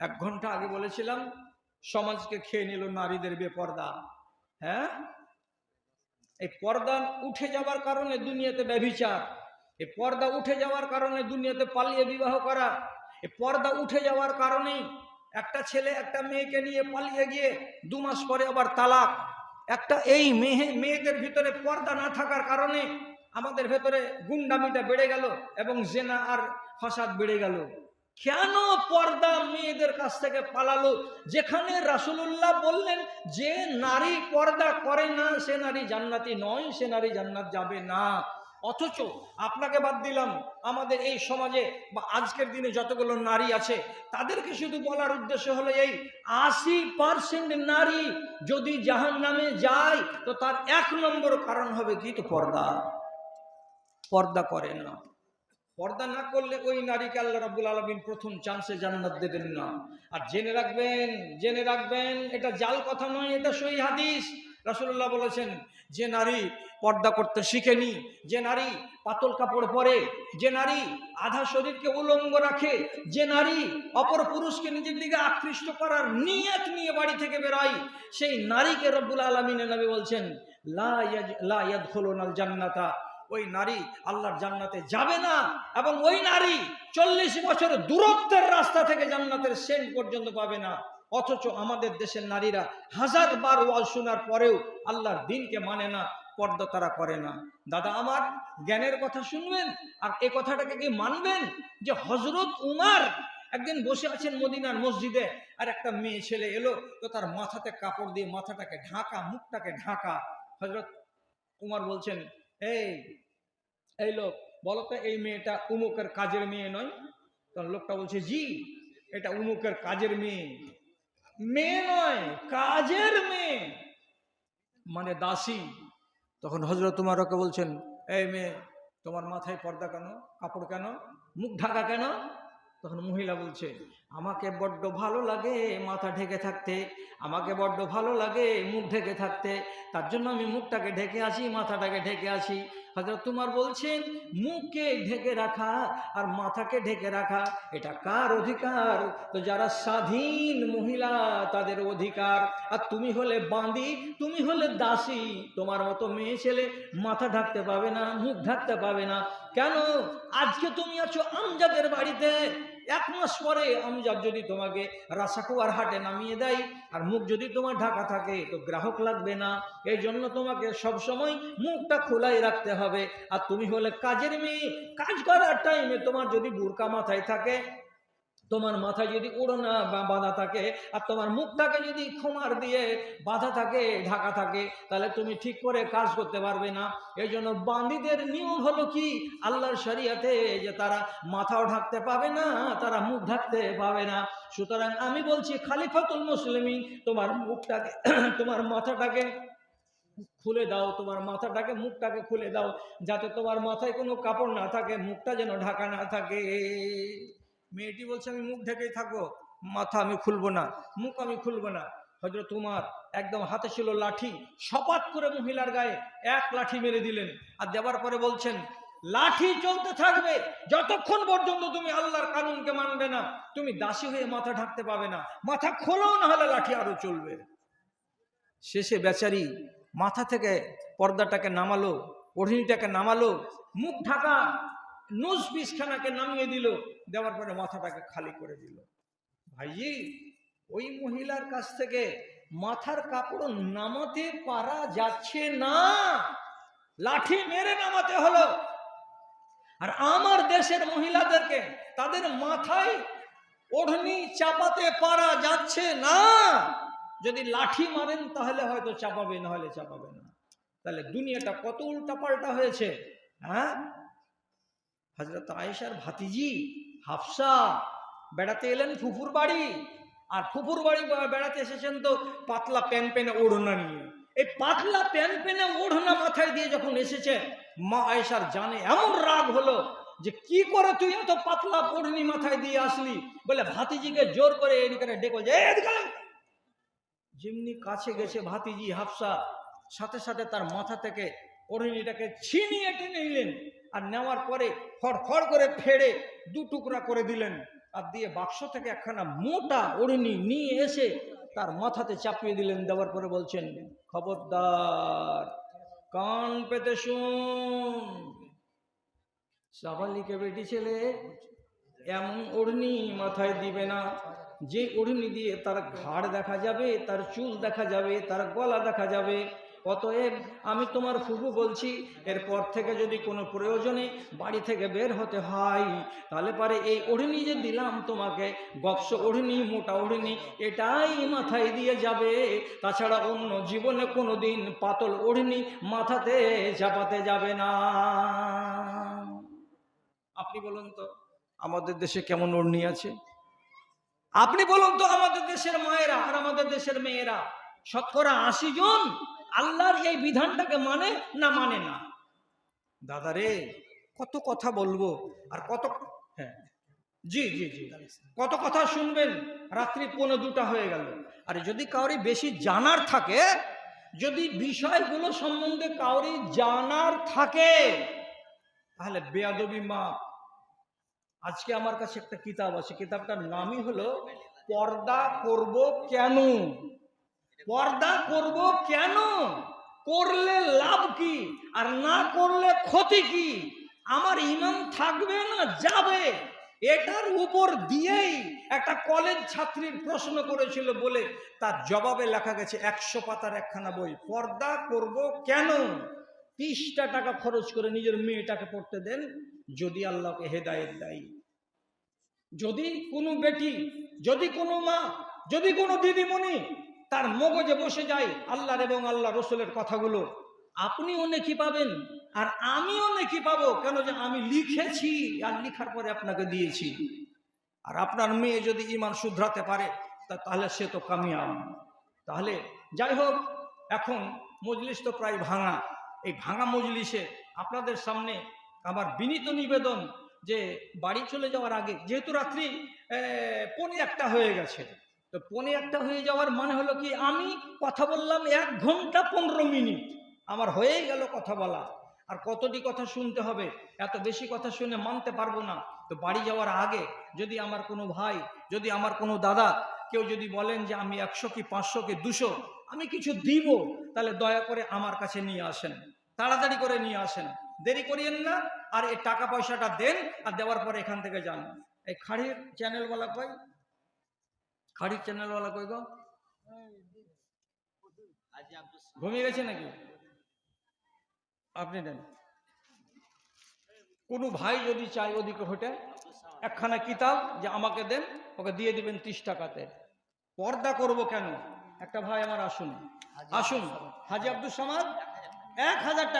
এক ঘণ্টা আগে বলেছিলাম, সমাজকে খেয়ে নিল নারীদের বেপর্দা। হ্যাঁ? এই পর্দা উঠে যাওয়ার কারণে দুনিয়াতে ব্যভিচার। এই পর্দা উঠে যাওয়ার কারণে দুনিয়াতে পালিয়ে বিবাহ করা। এই পর্দা উঠে যাওয়ার কারণেই একটা ছেলে একটা মেয়েকে নিয়ে পালিয়ে গিয়ে দু মাস পরে আবার তালাক। একটা এই মেয়ে মেয়েদের ভিতরে পর্দা না থাকার কারণে আমাদের ভেতরে গুন্ডামিটা বেড়ে গেল এবং জেনা আর ফাসাদ বেড়ে গেল। কেন পর্দা মেয়েদের কাছ থেকে পালালো? যেখানে রাসূলুল্লাহ বললেন যে নারী পর্দা করে না, সে নারী জান্নাতি নয়, সে নারী জান্নাত যাবে না। অথচ আপনাকে বাদ দিলাম, আমাদের এই সমাজে বা আজকের দিনে যতগুলো নারী আছে, তাদেরকে শুধু বলার উদ্দেশ্য হলো এই, আশি পারসেন্ট নারী যদি জাহান নামে যায়, তো তার এক নম্বর কারণ হবে কি তো পর্দা। পর্দা করে না। পর্দা না করলে ওই নারীকে আল্লাহ রাব্বুল আলমিন প্রথম চান্সে জান্নাত দেবেন না। আর জেনে রাখবেন জেনে রাখবেন, এটা জাল কথা নয়, এটা সই হাদিস। রাসূলুল্লাহ বলেছেন, যে নারী পর্দা করতে শিখেনি, যে নারী পাতল কাপড় পরে, যে নারী আধা শরীরকে উলঙ্গ রাখে, যে নারী অপর পুরুষকে নিজের দিকে আকৃষ্ট করার নিয়ত নিয়ে বাড়ি থেকে বেরোয়, সেই নারীকে রব্বুল আলমিনের নবী বলছেন, লা ইয়াজ- লা ইয়াদখুলুনাল জান্নাতা। ওই নারী আল্লাহর জান্নাতে যাবে না এবং ওই নারী চল্লিশ বছর দূরত্বের রাস্তা থেকে জান্নাতের সেন্ট পর্যন্ত পাবে না। অথচ আমাদের দেশের নারীরা হাজার বার ওয়াজ শোনার পরেও আল্লাহর দিনকে মানে না, পর্দা তারা করে না। দাদা আমার, জ্ঞানের কথা শুনবেন? আর এ কথাটাকে কি মানবেন? যে হজরত উমার একদিন বসে আছেন মদিনার মসজিদে, আর একটা মেয়ে ছেলে এলো, তো তার মাথাতে কাপড় দিয়ে মাথাটাকে ঢাকা, মুখটাকে ঢাকা। হজরত উমার বলছেন এই এই লোক বলো তো এই মেয়েটা উমুকের কাজের মেয়ে নয়। তখন লোকটা বলছে, জি, এটা উমুকের কাজের মেয়ে। মেয়ে নয়, কাজের মেয়ে। মানে দাসী। তখন হজরত তোমার ওকে বলছেন, এই মেয়ে, তোমার মাথায় পর্দা কেন, কাপড় কেন, মুখ ঢাকা কেন? তখন মহিলা বলছে, আমাকে বড্ড ভালো লাগে মাথা ঢেকে থাকতে, আমাকে বড্ড ভালো লাগে মুখ ঢেকে থাকতে, তার জন্য আমি মুখটাকে ঢেকে আসি, মাথাটাকে ঢেকে আসি। হজরত তোমার বলছেন, মুখকে ঢেকে রাখা আর মাথাকে ঢেকে রাখা, এটা কার অধিকার? তো যারা স্বাধীন মহিলা, তাদের অধিকার। আর তুমি হলে বাঁধি তুমি হলে দাসী, তোমার মতো মেয়ে ছেলে মাথা ঢাকতে পাবে না, মুখ ঢাকতে পাবে না। কেন? আজকে তুমি আছো আমজাদের বাড়িতে। এক মাস পরে আমি যদি তোমাকে রাসাকুয়ার হাটে নামিয়ে দেয়, আর মুখ যদি তোমার ঢাকা থাকে তো গ্রাহক লাগবে না। এই জন্য তোমাকে সবসময় মুখটা খোলাই রাখতে হবে। আর তুমি হলে কাজের মেয়ে, কাজ করার টাইমে তোমার যদি বুরকা মাথায় থাকে তোমার মাথায় যদি উড়োনা বা বাঁধা থাকে আর তোমার মুখটাকে যদি খোমার দিয়ে বাঁধা থাকে, ঢাকা থাকে, তাহলে তুমি ঠিক করে কাজ করতে পারবে না। এই জন্য বান্দিদের নিয়ম হলো কি? আল্লাহর শরিয়াতে যে তারা মাথাও ঢাকতে পাবে না, তারা মুখ ঢাকতে পাবে না। সুতরাং আমি বলছি, খালিফাতুল মুসলিমিন, তোমার মুখটাকে, তোমার মাথাটাকে খুলে দাও, তোমার মাথাটাকে, মুখটাকে খুলে দাও, যাতে তোমার মাথায় কোনো কাপড় না থাকে, মুখটা যেন ঢাকা না থাকে। মেয়েটি বলছে, আমি মুখ ঢেকেই থাকব, মাথা আমি খুলবো না, মুখ আমি খুলবো না। হজরত তোমার একদম হাতে ছিল লাঠি সপাত করে মহিলার গায়ে এক লাঠি মেরে দিলেন আর দেওয়ার পরে বলছেন, লাঠি চলতে থাকবে, যতক্ষণ পর্যন্ত তুমি আল্লাহর কানুনকে মানবে না, তুমি দাসী হয়ে মাথা ঢাকতে পাবে না। মাথা খোলো না হলে লাঠি আরও চলবে। শেষে বেচারি মাথা থেকে পর্দাটাকে নামালো ওढ़নীটাকে নামালো, মুখ ঢাকা নোজ পিসখানাকে নামিয়ে দিল, দেওয়ার পরে মাথাটাকে খালি করে দিল। ভাইজি, ওই মহিলার কাছ থেকে মাথার কাপড় নামাতে পারা যাচ্ছে না। লাঠি মেরে নামাতে হলো। আর আমার দেশের মহিলাদেরকে তাদের মাথায় ওढ़নি চাপাতে পারা যাচ্ছে না। যদি লাঠি মারেন তাহলে হয়তো চাপাবে, না হলে চাপাবে না। তাহলে দুনিয়াটা কত উল্টাপাল্টা হয়েছে হ্যাঁ? হজরত আয়েশার ভাতিজি হাফসা বেড়াতে এলেন ফুফুর বাড়ি। আর ফুফুর বাড়ি বেড়াতে এসেছেন তো পাতলা প্যান পেনে ওড়না নিয়ে। এই পাতলা প্যান পেনে ওড়না মাথায় দিয়ে যখন এসেছে মা আয়েশার জানে এমন রাগ হলো যে, কি করে তুই এত পাতলা ওড়নি মাথায় দিয়ে আসলি? বলে ভাতিজিকে জোর করে এদিকে ডেকে যে। যেমনি কাছে গেছে ভাতিজি হাফসা, সাথে সাথে তার মাথা থেকে ওড়নিটাকে ছিনিয়ে টেনে নিলেন। আর নেওয়ার পরে ফড় করে ফেড়ে দু টুকরা করে দিলেন। আর দিয়ে বাক্স থেকে একখানা মোটা ওড়নি নিয়ে এসে তার মাথাতে চাপিয়ে দিলেন। দেওয়ার পরে বলছেন, খবরদার, কান পেতে শুন। সাবালিকে বেটি ছেলে, এমন ওড়নি মাথায় দিবে না। যে ওড়নি দিয়ে তার ঘাড় দেখা যাবে, তার চুল দেখা যাবে, তার গলা দেখা যাবে অতএব আমি তোমার ফুবু বলছি, এরপর থেকে যদি কোনো প্রয়োজনে বাড়ি থেকে বের হতে হয়, তাহলে পারে এই ওড়নি যে দিলাম তোমাকে গপস ওড়নি মোটা ওড়নি এটাই মাথায় দিয়ে যাবে। তাছাড়া অন্য জীবনে কোনো দিন পাতল ওড়নি মাথাতে চাপাতে যাবে না। আপনি বলুন তো, আমাদের দেশে কেমন ওড়নি আছে? আপনি বলুন তো, আমাদের দেশের মায়েরা আর আমাদের দেশের মেয়েরা, শতকরা আশি জন আল্লাহর এই বিধানটাকে মানে না মানে না? দাদা রে, কত কথা বলব আর কত হ্যাঁ জি জি জি, কত কথা শুনবেন, রাত্রি পৌনে দুটা হয়ে গেল। আর যদি কাউরি বেশি জানার থাকে, যদি বিষয়গুলো সম্বন্ধে কাউরি জানার থাকে, তাহলে বেয়াদবি মা আজকে আমার কাছে একটা কিতাব আছে, কিতাবটার নামই হলো, পর্দা করব কেন? পর্দা করব কেন? করলে লাভ কি? আর না করলে ক্ষতি কি? আমার ইমান থাকবে না, যাবে। এটার উপর দিয়েই একটা কলেজ ছাত্রীর প্রশ্ন করেছিল বলে তার জবাবে লেখা গেছে, একশো পাতার একখানা বই। পর্দা করব কেন? তিরিশটা টাকা খরচ করে নিজের মেয়েটাকে পড়তে দেন, যদি আল্লাহকে হেদায়েত দেয়। যদি কোনো বেটি, যদি কোনো মা, যদি কোনো দিদিমণি তার মগজে বসে যায় আল্লাহর এবং আল্লাহ রসুলের কথাগুলো। আপনিও নেকি পাবেন আর আমিও নেকি পাবো। কেন যে আমি লিখেছি আর লিখার পরে আপনাকে দিয়েছি। আর আপনার মেয়ে যদি ইমান শুধরাতে পারে তাহলে সে তো কামিয়াব। তাহলে যাই হোক এখন মজলিস তো প্রায় ভাঙা। এই ভাঙা মজলিসে আপনাদের সামনে আমার বিনীত নিবেদন যে বাড়ি চলে যাওয়ার আগে যেহেতু রাত্রি আহ, একটা হয়ে গেছে। তো পৌনে একটা হয়ে যাওয়ার মানে হলো কি, আমি কথা বললাম এক ঘণ্টা পনেরো মিনিট। আমার হয়েই গেল কথা বলা। আর কতটি কথা শুনতে হবে, এত বেশি কথা শুনে মানতে পারব না। তো বাড়ি যাওয়ার আগে যদি আমার কোনো ভাই, যদি আমার কোনো দাদা কেউ যদি বলেন যে আমি একশো কি পাঁচশো কি দুশো, আমি কিছু দিব, তাহলে দয়া করে আমার কাছে নিয়ে আসেন। তাড়াতাড়ি করে নিয়ে আসেন। দেরি করিয়েন না, আর এই টাকা পয়সাটা দেন আর দেওয়ার পরে এখান থেকে যান। এই খাড়ির চ্যানেলওয়ালা কই খাড়ির চ্যানেলওয়ালা কই গো? ঘুমিয়ে গেছে নাকি? আপনি নেন কোনো ভাই যদি চায় ওদিকে হটে একখানা কিতাব যে আমাকে দেন, ওকে দিয়ে দিবেন ত্রিশ টাকাতে। পর্দা করব কেন? একটা ভাই আমার আসুন। আসুন। হাজি আব্দুল সামাদ, এক হাজার টাকা